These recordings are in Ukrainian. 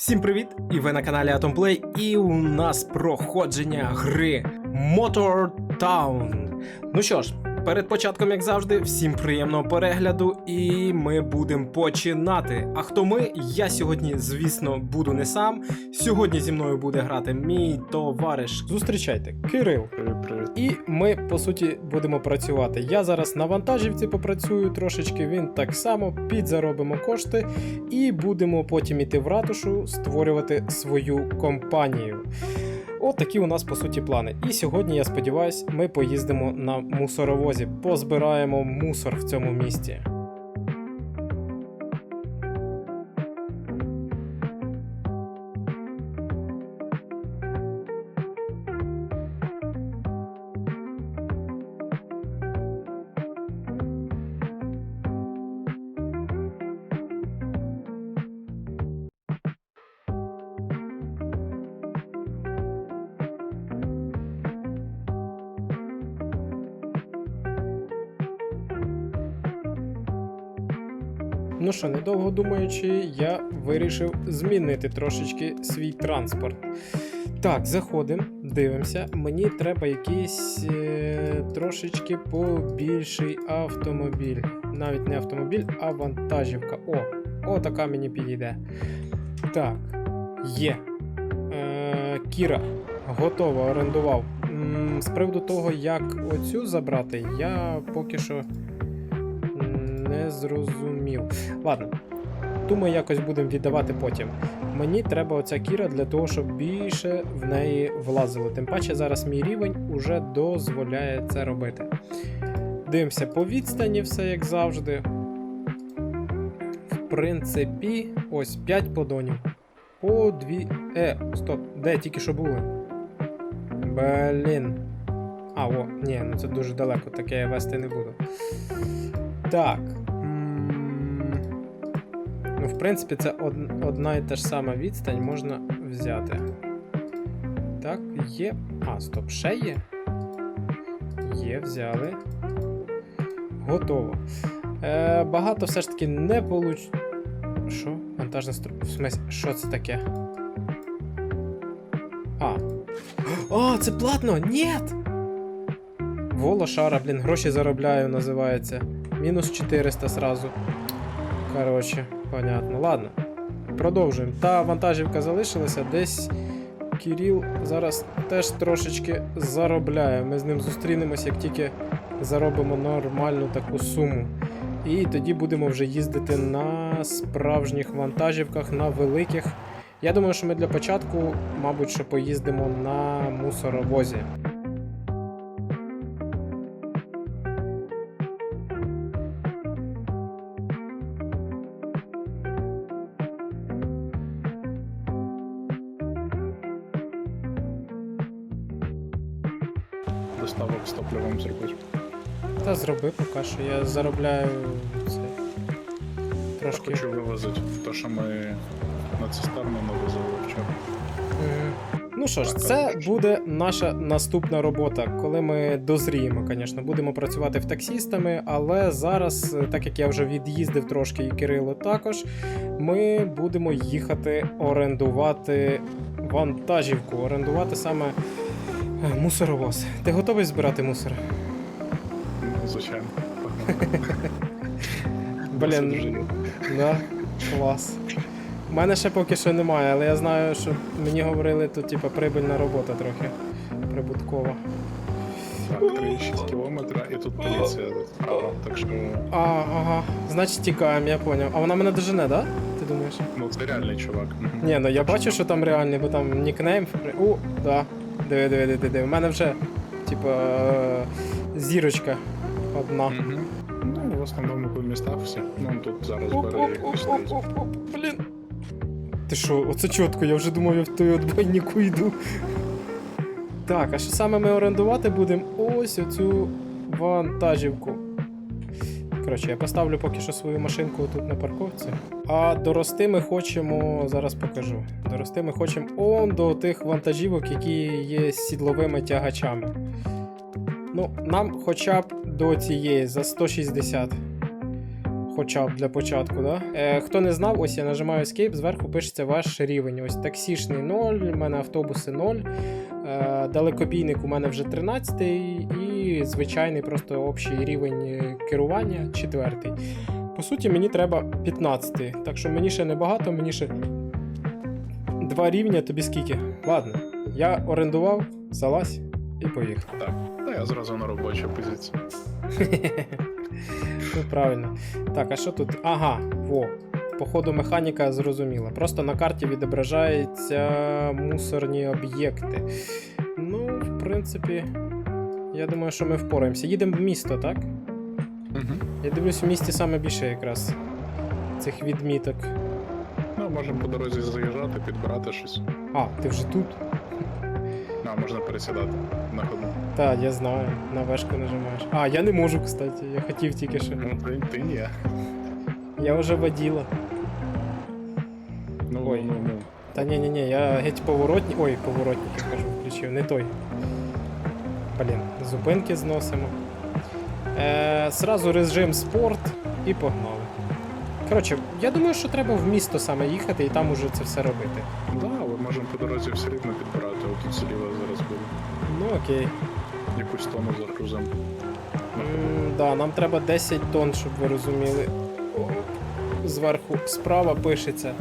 Всім привіт! І ви на каналі Atomplay, і у нас проходження гри Motor Town. Ну що ж, перед початком, як завжди, всім приємного перегляду, і ми будемо починати. А хто ми? Я сьогодні, звісно, буду не сам. Сьогодні зі мною буде грати мій товариш. Зустрічайте, Кирил. І ми по суті будемо працювати. Я зараз на вантажівці попрацюю трошечки. Він так само підзаробимо кошти і будемо потім іти в ратушу створювати свою компанію. От такі у нас по суті плани. І сьогодні, я сподіваюся, ми поїздимо на мусоровозі, позбираємо мусор в цьому місті. Ну що, недовго думаючи, я вирішив змінити трошечки свій транспорт. Так, заходимо, дивимося. Мені треба якийсь е, трошечки побільший автомобіль. Навіть не автомобіль, а вантажівка. О, о, така мені підійде. Так, є. Е, Кіра, готово, орендував. З приводу того, як оцю забрати, я поки що не зрозумів. Ладно, думаю, якось будемо віддавати потім. Мені треба оця кіра для того, щоб більше в неї влазило. Тим паче зараз мій рівень уже дозволяє це робити. Дивимося по відстані, все як завжди. В принципі, ось 5 подонів. По 2. Е, стоп, де тільки що були? Блін. А, о, ні, ну це дуже далеко, таке я вести не буду. Так. Ну, в принципі, це од- одна і та ж сама відстань можна взяти. Так, є. А, стоп, ще є. Є, взяли. Готово. Е, багато все ж таки не получ. Що? Вантажна стру... В смислі, що це таке? А. О, це платно! Нєт! Во лошара, блін, гроші заробляю, називається. Мінус 400 сразу. Коротше, понятно. Ладно. Продовжуємо. Та вантажівка залишилася. Десь Кіріл зараз теж трошечки заробляє. Ми з ним зустрінемось, як тільки заробимо нормальну таку суму. І тоді будемо вже їздити на справжніх вантажівках, на великих. Я думаю, що ми для початку, мабуть, що поїздимо на мусоровозі. Та зроби поки що. Я заробляю це. Я Трошки. хочу вивозити те, що ми на цистерну навезли вчора. Ну що ж, це буде наша наступна робота, коли ми дозріємо, звісно, будемо працювати в таксістами, але зараз, е, так як я вже від'їздив трошки і Кирило також, ми будемо їхати орендувати вантажівку, орендувати саме е, мусоровоз. Ти готовий збирати мусор? Звичайно. Блін. Да, клас. У мене ще поки що немає, але я знаю, що мені говорили, тут типа прибильна робота трохи. Прибуткова. Так, 3,6 кілометра і тут поліція справа. Так що, А, ага. Значить тікаємо, я поняв. А вона мене дожене, да? Ти думаєш? ну це реальний чувак. Ні, ну я бачу, що там реальний, бо там нікнейм. О, да. Диви, диви, диви, диви. У мене вже, типа, е, зірочка одна. Мгм. Ну, в основному по містах всі. Ну, тут зараз Оп, бере якось блін. Ти що, оце чітко, я вже думав, я в той отбойнику йду. Так, а що саме ми орендувати будемо? Ось оцю вантажівку. Коротше, я поставлю поки що свою машинку тут на парковці. А дорости ми хочемо, зараз покажу. Дорости ми хочемо он до тих вантажівок, які є сідловими тягачами. Ну, нам хоча б до цієї за 160. Хоча б для початку, да? Е, хто не знав, ось я нажимаю Escape, зверху пишеться ваш рівень. Ось таксішний 0, у мене автобуси 0. Е, далекобійник у мене вже 13 і звичайний просто общий рівень е, керування 4. По суті, мені треба 15. Так що мені ще небагато, мені ще два рівня, тобі скільки? Ладно, я орендував, залазь і поїхав. Та я зразу на робочу позицію. Ну, правильно. Так, а що тут? Ага, во. Походу, механіка зрозуміла. Просто на карті відображаються мусорні об'єкти. Ну, в принципі, я думаю, що ми впораємося. Їдемо в місто, так? Угу. Я дивлюсь, в місті саме більше якраз цих відміток. Ну, можемо по дорозі заїжджати, підбирати щось. А, ти вже тут? А, можна пересідати на ходу. Так, я знаю, на вешку нажимаєш. А, я не можу, кстати, я хотів тільки що. Ну, ти, ти ні. Я вже воділа. Ну, Ой. ну, ну. Та ні, ні, ні, я геть поворотні. Ой, поворотник, я кажу, включив, не той. Блін, зупинки зносимо. Е, сразу режим спорт і погнали. Коротше, я думаю, що треба в місто саме їхати і там уже це все робити. Да, але можемо по дорозі все рівно підбирати. Отут зліва зараз буде. Ну окей. Якусь тону загрузимо. М, да, нам треба 10 тонн, щоб ви розуміли. Зверху справа пишеться.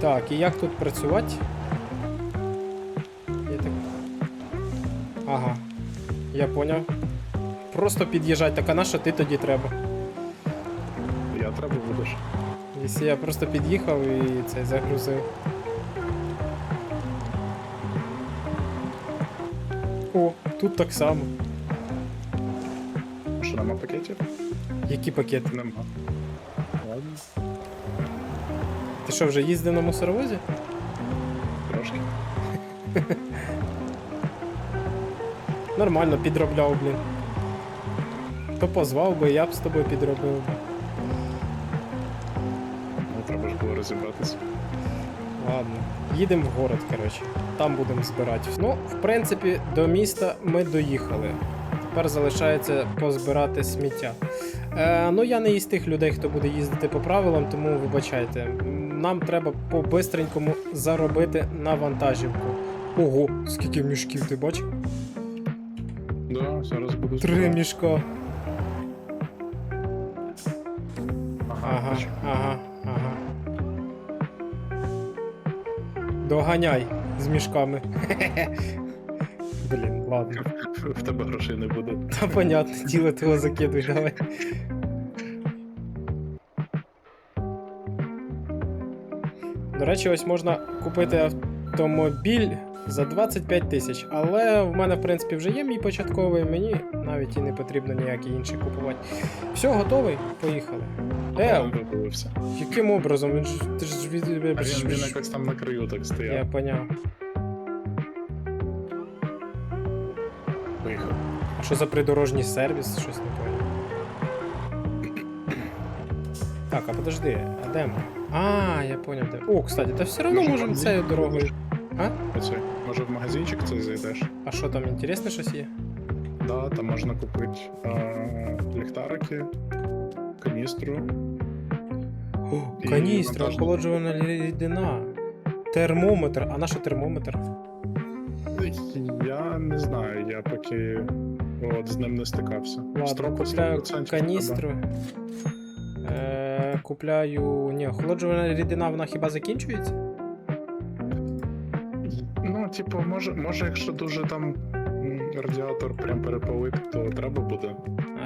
Так, і як тут працювати? Я так... Ага. Я поняв. Просто під'їжджать, так а на що ти тоді треба? Я треба будеш. Якщо я просто під'їхав і це загрузив. О, тут так само. Що нема пакетів? Які пакети? Нема. Ладно, Ти що, вже їздив на мусоровозі? трошки. Нормально підробляв, блін. То позвав би, я б з тобою підробив. Треба ж було розібратися. Ладно, їдемо в город, коротше. Там будемо збирати. Ну, в принципі, до міста ми доїхали. Тепер залишається позбирати сміття. Е, ну, я не із тих людей, хто буде їздити по правилам, тому вибачайте. Нам треба по-бистренькому заробити на вантажівку. Ого, скільки мішків ти бачив? Да, зараз буду Три мішка. Ага, Ага, Доганяй з мішками. Блін, ладно. В тебе грошей не буде. Та понятно, діло, ти його закидуй, давай. До речі, ось можна купити автомобіль за 25 тисяч. Але в мене, в принципі, вже є мій початковий, мені навіть і не потрібно ніякий інший купувати. Все, готовий? Поїхали. Е, яким образом? Він ж ти ж від. Він, якось там на краю так Я стояв. поняв. Поїхав. А що за придорожній сервіс? Щось не поняв. Так, а подожди, а де ми? А, я поняв. О, кстати, та все одно можемо цією дорогою. А? Оце. Може в магазинчик цей зайдеш? А що там, інтересне щось є? Да, там можна купити ліхтарики, каністру. О, І каністра, вантажний. охолоджувана рідина. Термометр. А на що термометр? Я не знаю, я поки от, з ним не стикався. Ладно, купляю каністру. Е, купляю. Ні, охолоджувана рідина, вона хіба закінчується? Ну, типу, може, може, якщо дуже там радіатор прям перепалити, то треба буде.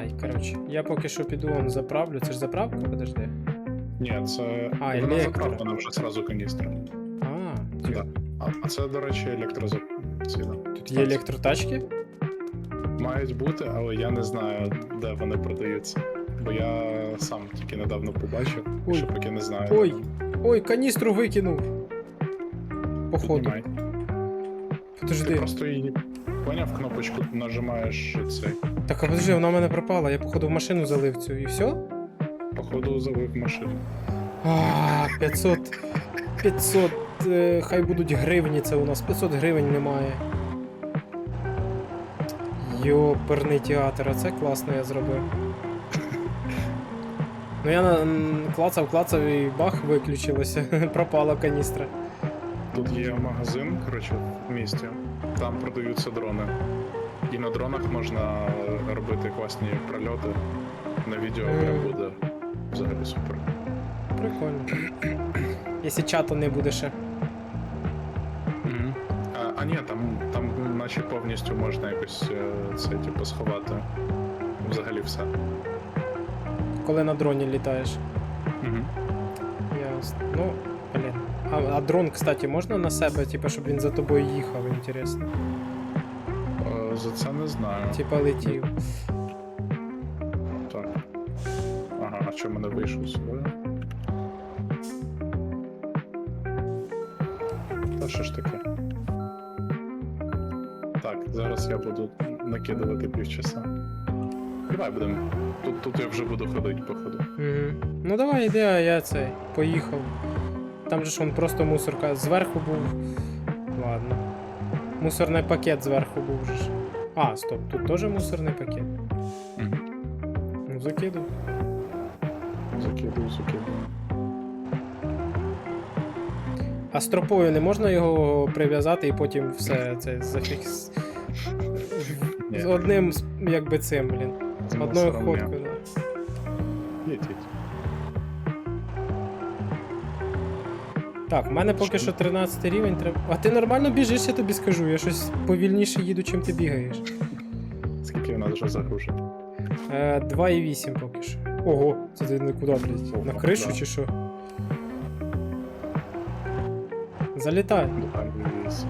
Ай, коротше, я поки що піду он заправлю. Це ж заправка, подожди. Ні, це А, вона електро. заправлена вже зразу каністра. А. Да. А, а це, до речі, електрозаціна. тут є електротачки? Мають бути, але я не знаю, де вони продаються. Бо я сам тільки недавно побачив, Ой. що поки не знаю. Ой. Ой, каністру викинув. Походу. Піднімай. Ти Подожди. просто її поняв кнопочку, нажимаєш цей. Так, а подожди, вона в мене пропала. Я походу в машину залив цю і все? Походу залив машину. А, 500. 500. е, Хай будуть гривні, це у нас 500 гривень немає. Йоперний театр, а це класно я зробив. Ну я на- м, клацав, клацав і бах виключилося. Пропала каністра. Тут є магазин, коротше, в місті. Там продаються дрони. І на дронах можна е, робити класні прольоти. На відео прям буде взагалі супер. Прикольно. Якщо чата не буде ще. А, а ні, там, там наче повністю можна якось е, це типу сховати. Взагалі все. Коли на дроні літаєш. Угу. Ясно. Ну. А, а дрон, кстати, можна на себе, типу, щоб він за тобою їхав, інтересно. Е, за це не знаю. Типа летів. Так. Ага, а в мене вийшло сюди? Та що ж таке? Так, зараз я буду накидувати півчаса. Давай будемо. Тут, тут я вже буду ходити, походу. Угу. Ну давай іди, а я цей. Поїхав. Там же ж он просто мусорка. Зверху був. Ладно. Мусорний пакет зверху був же ж. А, стоп, тут теж мусорний пакет. Угу. Ну, закидуй. Закидую, закидую. А стропою не можна його прив'язати і потім все це зафікс. З одним, якби цим, блін. З Одною ходкою. да. Так, в мене поки що 13 рівень треба. А ти нормально біжиш, я тобі скажу. Я щось повільніше їду, чим ти бігаєш. Скільки вона вже загружена? Е, 2,8 поки що. Ого, це ти не куди, блядь? На кришу да. чи що? Залітай. Давай, дивись.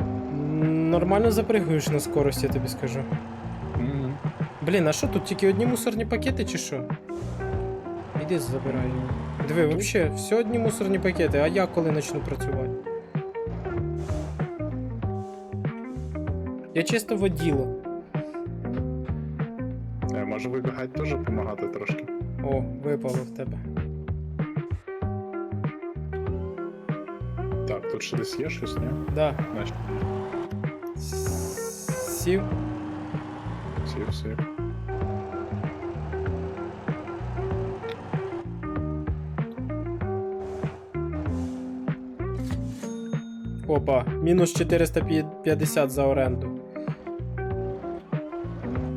М, Нормально запригуєш на скорості, я тобі скажу. Мгм. Блін, а що тут тільки одні мусорні пакети чи що? Іди забирай його. Диви, взагалі, все одні мусорні пакети, а я коли почну працювати? Я чисто воділо. Е, Може вибігати теж допомагати трошки. О, випало в тебе. Так, тут ще десь є щось, ні? Да. Значить, Сів. всі, всі. Опа, мінус 450 за оренду.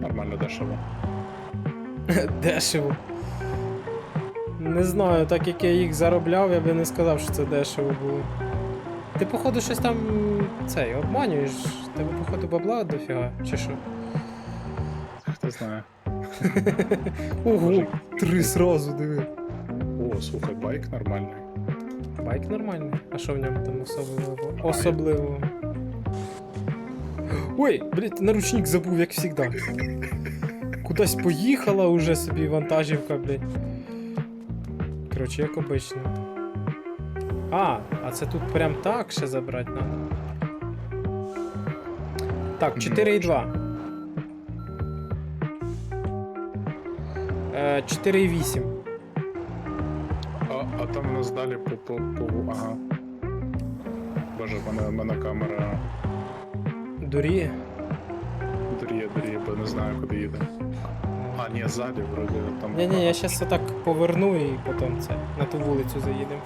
Нормально дешево. Дешево. Не знаю, так як я їх заробляв, я би не сказав, що це дешево було. Ти, походу, щось там цей, обманюєш. Тебе, походу, бабла дофіга, чи що? Хто знає. Ого, три сразу, диви. О, слухай, байк нормальний. Байк нормальний. А що в ньому там особливого? Особливого. Ой, блядь, наручник забув, як завжди. Кудись поїхала уже собі вантажівка, блядь. Коротше, як обично. А, а це тут прям так ще забрати надо. Так, 4,2. Е, 4,8. Нас далі по, по, по ага. Боже, в мене, в мене камера Дуріє. дуріє, дуріє, бо не знаю, куди їде. А, ні, ззаді, вроді, там. Ні, ні, я зараз отак поверну і потім це на ту вулицю заїдемо.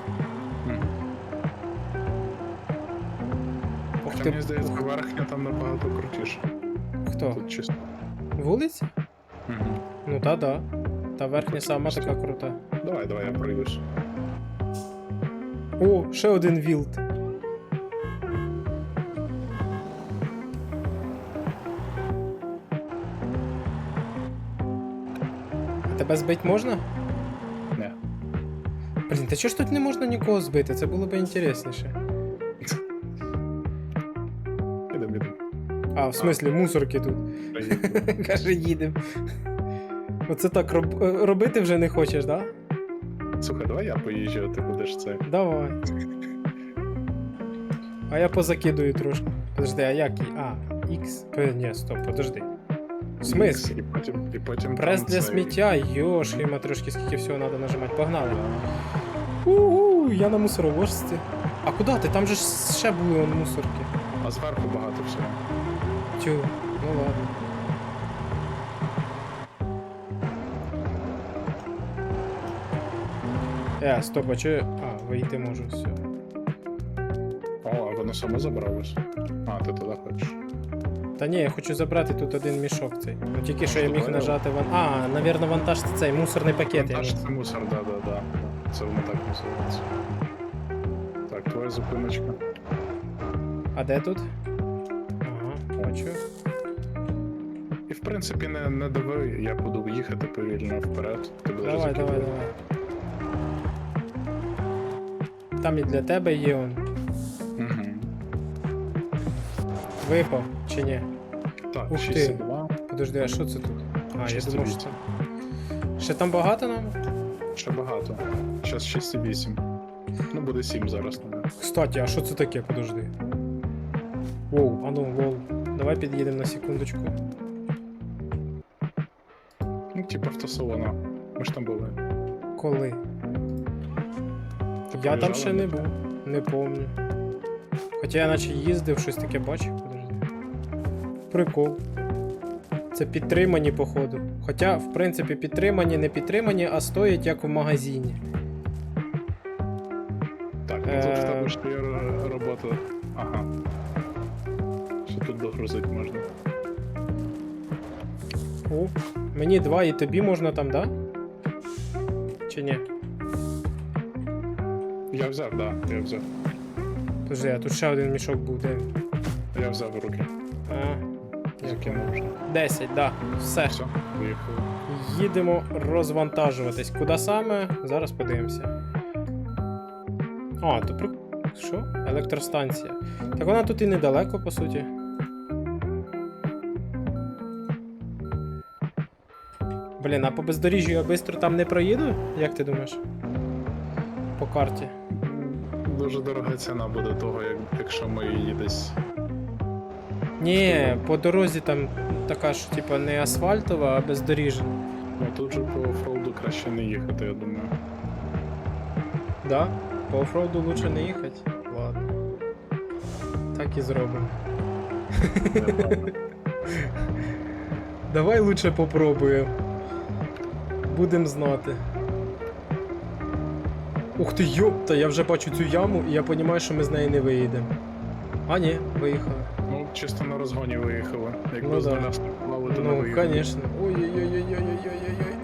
Хоча ти, мені здається, верхня там набагато крутіше. хто? Тут чисто. Вулиця? Угу. Ну та да. Та верхня сама така крута. Давай, давай, я пройдусь. О, ще один вілд. А тебе збити можна? Не. Блін, та чого ж тут не можна нікого збити? Це було б інтересніше. Ідем, ідем. А, в смислі, мусорки тут. Каже, їдемо. Оце так роб... е, робити вже не хочеш, да? Слухай, давай я поїжджу, а ти будеш це. Давай. А я позакидую трошки. Подожди, а як? А, X. П- Ні, стоп, подожди. В смислі? І потім, і потім Прес там для сміття, йошки, матрешки, скільки всього треба нажимати. Погнали. У-у, я на мусоровозці. А куди ти? Там же ж ще були он, мусорки. А зверху багато всього. Тю, ну ладно. Е, стоп, а чи. А, вийти можу, все. О, а воно само забралось. А, ти туди хочеш. Та ні, я хочу забрати тут один мішок цей. Ну тільки що я міг Понял. нажати ван. А, навірно, вантаж це цей мусорний пакет. Я Вантаж міг. це мусор, да, да, да. Це воно так називається. Так, твоя зупиночка. А де тут? Ага, бачу. І в принципі не, не дави, я буду їхати повільно вперед. Ти будеш Давай, давай, закидувати. давай. Там і для тебе є он. Угу. Випав чи ні? Так, Ух ти. 6,2. Подожди, а що це тут? А, я думав, що. вісім. Ще там багато нам? Ще багато. Зараз 6,8. Ну, буде 7 зараз, наверное. Кстати, а що це таке? Подожди. Воу, а ну, воу. Давай під'їдемо на секундочку. Ну, типа автосалона. Ми ж там були. Коли? Я там ще не був, не помню. Хоча я наче їздив, щось таке бачив. Прикол. Це підтримані, походу. Хоча, в принципі, підтримані, не підтримані, а стоять як в магазині. Так, ну тут в тебе ж є робота. Ага. Що тут догрузити можна? О, мені два і тобі можна там, да? Чи ні? Я взяв, да, я взяв. Подожди, а тут ще один мішок був, де він? Я взяв в руки. А, Закинув вже. 10, да. Все. Все, виїхали. Їдемо розвантажуватись. Куди саме? Зараз подивимося. А, то при... Що? Електростанція. Так вона тут і недалеко, по суті. Блін, а по бездоріжжю я швидко там не проїду? Як ти думаєш? По карті. Дуже дорога ціна буде того, як, якщо ми її десь. Ні, по дорозі там така ж, типа, не асфальтова, а бездоріжна. Ну тут же по офроуду краще не їхати, я думаю. Да? По офроуду лучше не їхати? Ладно. Так і зробимо. Давай лучше попробуємо. Будем знати. Ух ти, йопта, я вже бачу цю яму і я розумію, що ми з неї не виїдемо. А ні, виїхали. Ну, чисто на розгоні виїхали. Якби Ну з нуля стартували, то не Ну, виїхали. звісно. Ой-ой-ой-ой-ой-ой-ой-ой.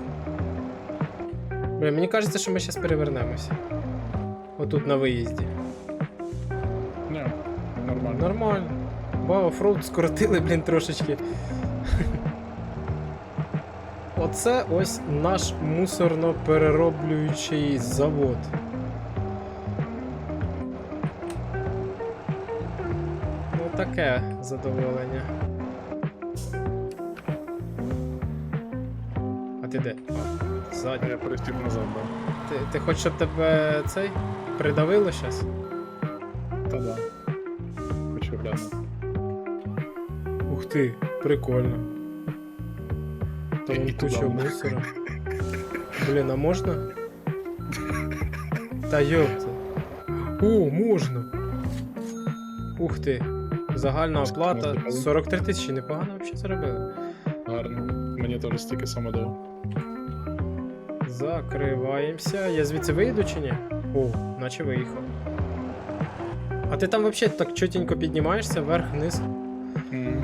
Бля, мені кажеться, що ми зараз перевернемося. Отут на виїзді. Ні, нормально. Нормально. Ба, офроуд скоротили, блін, трошечки. Оце ось наш мусорно-перероблюючий завод. Таке задоволення. А ти де? А, ззаді. я перестів назад, да. Ти, ти хочеш, щоб тебе цей придавило зараз? Та да. Хочу глянути. Ух ти, прикольно. Та вон куча мусора. Блін, а можна? Та йопта. О, можна. Ух ти. Загальна оплата насипали? 43 тисячі, непогано взагалі заробили. Гарно. Мені теж стільки само дало. Закриваємося. Я звідси вийду чи ні? О, наче виїхав. А ти там взагалі так чотенько піднімаєшся вверх-вниз. М.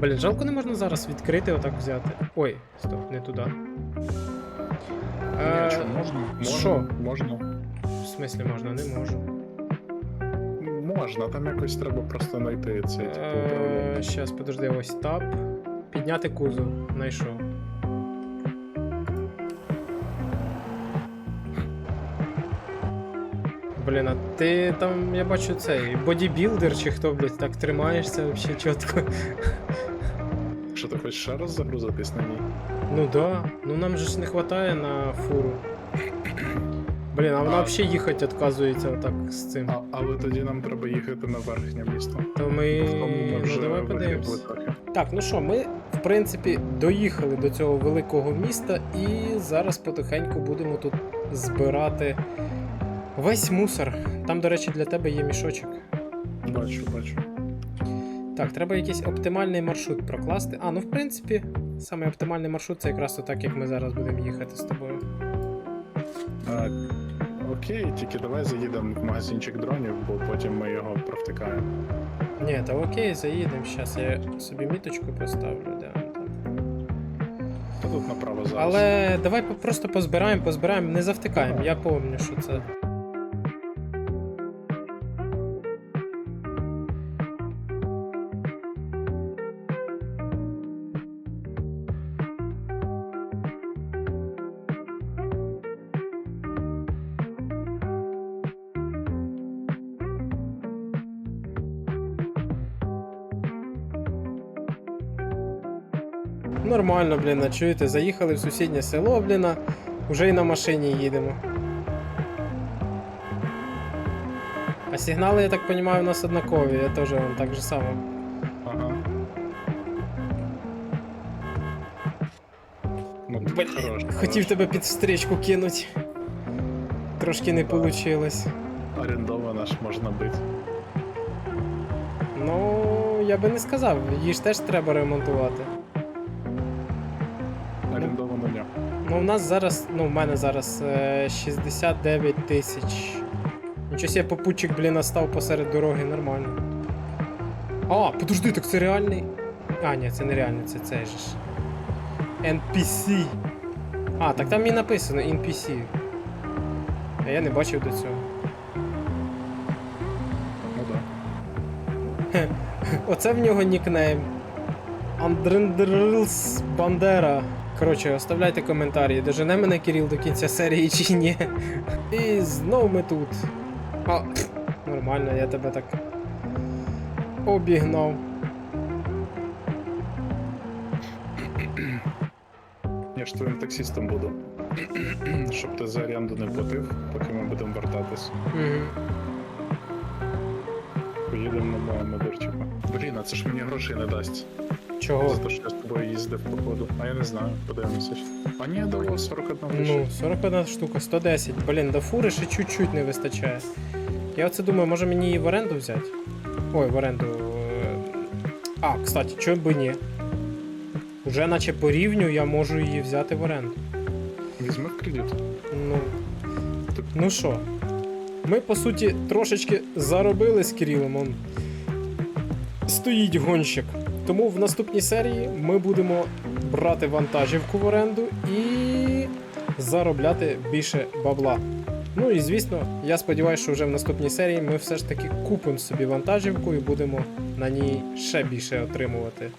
Блін, жалко не можна зараз відкрити, отак взяти. Ой, стоп, не туди. Ні, Е, що, можна? Можна. що? Можна. В смислі можна, не можу. Можна, там якось треба просто знайти цей типу. Управління. щас, подожди, ось тап. Підняти кузов. Знайшов. Блін, а ти там, я бачу цей бодібілдер чи хто, блядь, так тримаєшся взагалі чітко. Що ти хочеш ще раз загрузитись на ній? Ну да. Ну нам же ж не вистачає на фуру. Блін, а вона взагалі їхати відказується отак з цим. А, але тоді нам треба їхати на верхнє місто. То ми. Ми вже Ну давай подивимось. Так, ну що, ми, в принципі, доїхали до цього великого міста і зараз потихеньку будемо тут збирати Весь мусор. Там, до речі, для тебе є мішочок. Бачу, бачу. Так, треба якийсь оптимальний маршрут прокласти. А, ну в принципі, саме оптимальний маршрут це якраз так, як ми зараз будемо їхати з тобою. А, окей, тільки давай заїдемо в магазинчик дронів, бо потім ми його провтикаємо. Ні, та окей, заїдемо. Зараз я собі міточку поставлю, да. Та тут направо зараз. Але давай просто позбираємо, позбираємо, не завтикаємо. Я пам'ятаю, що це. Нормально, блін, а чуєте, заїхали в сусіднє село, блін, а вже й на машині їдемо. А сигнали, я так розумію, у нас однакові, я теж вам так же само. Ага. Ну, Блін, хорош, хотів хорош. тебе під стрічку кинуть. Трошки не вийшло. Орендована ж можна бити. Ну, я би не сказав, її ж теж треба ремонтувати. Нас зараз, ну, в мене зараз е, 69 тисяч. Нічого себе попутчик, блін, став посеред дороги, нормально. А, подожди, так це реальний. А, ні, це не реальний, це цей же ж. NPC. А, так там і написано NPC. А я не бачив до цього. Ну да. Оце в нього нікнейм. Андрендрилс Бандера. Коротше, оставляйте коментарі, дожене мене Кирил до кінця серії чи ні. І знов ми тут. А, нормально, я тебе так обігнав. Я ж твоїм таксістом буду. Щоб ти за оренду не платив, поки ми будемо вертатись. Поїдемо на моєму дурчику. Блін, а це ж мені грошей не дасть. Чого? За те, що я з тобою їздив походу. А я не знаю, подивимося. А ні, дало 41 тисяча. Ну, 41 штука, 110. Блін, до фури ще чуть-чуть не вистачає. Я оце думаю, може мені її в оренду взяти? Ой, в оренду. е, А, кстати, чого би ні? Уже наче по рівню я можу її взяти в оренду. Візьми в кредит. Ну. Ну що? Ми, по суті, трошечки заробили з Кирилом. Он стоїть гонщик. Тому в наступній серії ми будемо брати вантажівку в оренду і заробляти більше бабла. Ну і звісно, я сподіваюся, що вже в наступній серії ми все ж таки купимо собі вантажівку і будемо на ній ще більше отримувати.